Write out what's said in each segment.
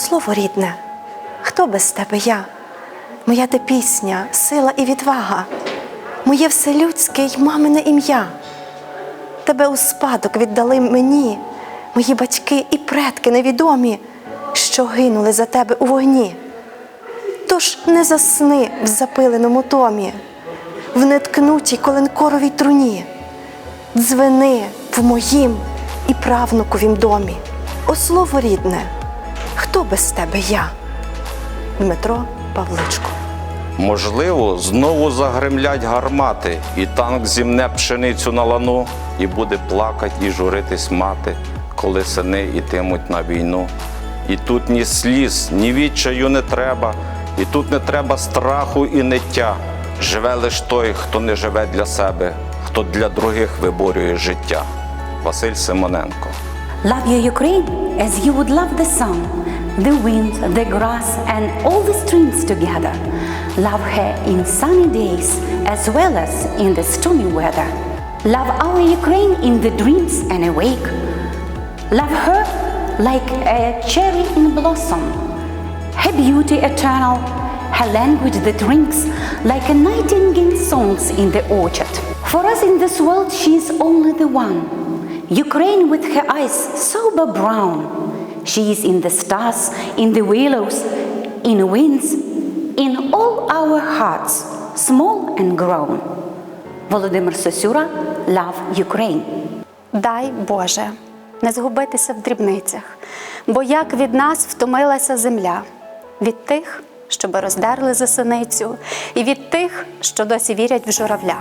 слово рідне, хто без тебе я? Моя ти пісня, сила і відвага, моє вселюдське й мамине ім'я. Тебе у спадок віддали мені, мої батьки і предки невідомі, що гинули за тебе у вогні. Тож не засни в запиленому томі, в неткнутій коленкоровій труні, дзвени в моїм і правнуковім домі. О слово рідне, хто без тебе я? Дмитро Павличко. Можливо, знову загремлять гармати, і танк зімне пшеницю на лану, і буде плакать і журитись мати, коли сини ітимуть на війну. І тут ні сліз, ні відчаю не треба, і тут не треба страху і ниття. Живе лиш той, хто не живе для себе, хто для других виборює життя. Василь Симоненко. Love your Ukraine as you would love the sun, the wind, the grass, and all the streams together. Love her in sunny days as well as in the stormy weather. Love our Ukraine in the dreams and awake. Love her like a cherry in blossom, her beauty eternal, her language that rings like a nightingale songs in the orchard. For us in this world, she is only the one. Ukraine with her eyes sober brown. She is in the stars, in the willows, in winds, in all our hearts, small and grown. Володимир Сосюра, Love Ukraine. Дай Боже не згубитися в дрібницях, бо як від нас втомилася земля, від тих, щоб роздерли засиницю, і від тих, що досі вірять в журавля.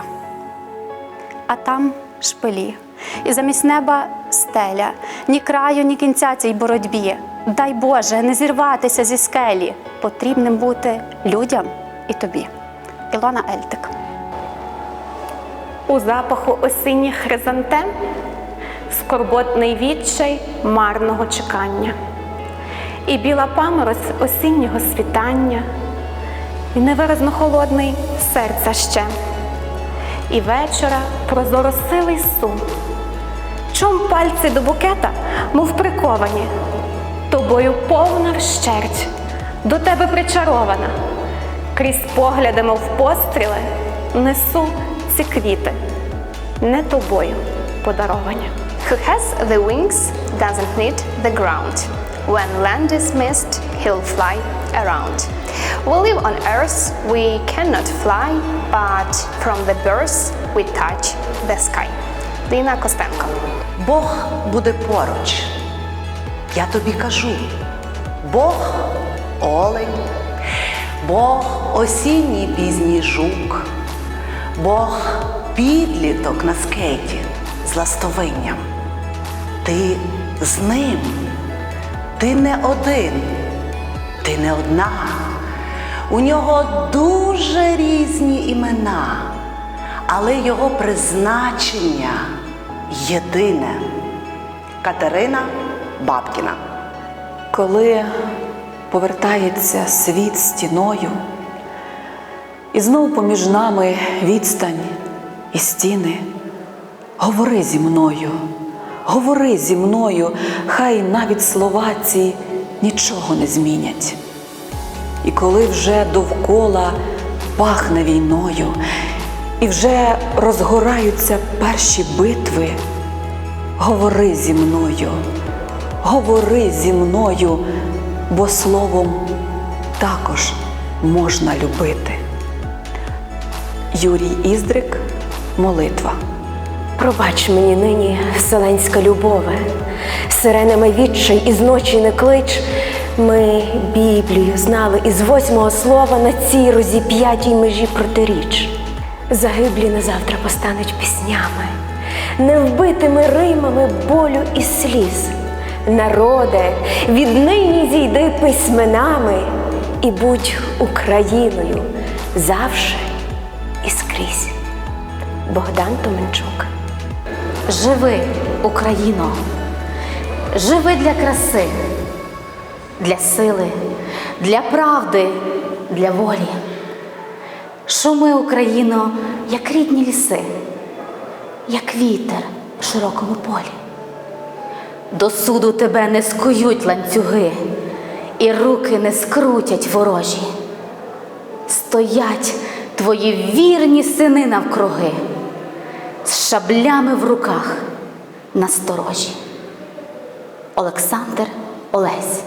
А там шпилі, і замість неба стеля, ні краю, ні кінця цій боротьбі. Дай Боже не зірватися зі скелі, потрібним бути людям і тобі. Ілона Ельтик. У запаху осінніх хризантем скорботний відчай марного чекання, і біла паморозь осіннього світання, і невиразно холодний серця ще, і вечора прозоросилий сум. Чом пальці до букета, мов приковані, тобою повна вщерть, до тебе причарована, крізь погляди, мов постріли, несу ці квіти, не тобою подаровані. Who has the wings doesn't need the ground. When land is missed, he'll fly around. We live on earth, we cannot fly, but from the birth we touch the sky. Ліна Костенко. Бог буде поруч. Я тобі кажу. Бог олень, Бог осінній пізній жук, Бог підліток на скейті з ластовинням. Ти з ним, ти не один, ти не одна. У нього дуже різні імена, але його призначення єдине. Катерина Бабкіна. Коли повертається світ стіною, і знов поміж нами відстань і стіни, говори зі мною, говори зі мною, хай навіть слова ці нічого не змінять. І коли вже довкола пахне війною, і вже розгораються перші битви, говори зі мною, говори зі мною, бо словом також можна любити. Юрій Іздрик, молитва. Пробач мені нині, вселенська любове, сиренами відчай із ночі не клич. Ми Біблію знали із восьмого слова на цій розіп'ятій межі протиріч. Загиблі на завтра постануть піснями, невбитими римами болю і сліз. Народе, віднині зійди письменами і будь Україною завше і скрізь. Богдан Томенчук. Живи, Україно, живи для краси, для сили, для правди, для волі. Шуми, Україно, як рідні ліси, як вітер в широкому полі. До суду тебе не скують ланцюги, і руки не скрутять ворожі. Стоять твої вірні сини навкруги, з шаблями в руках насторожі. Олександр Олесь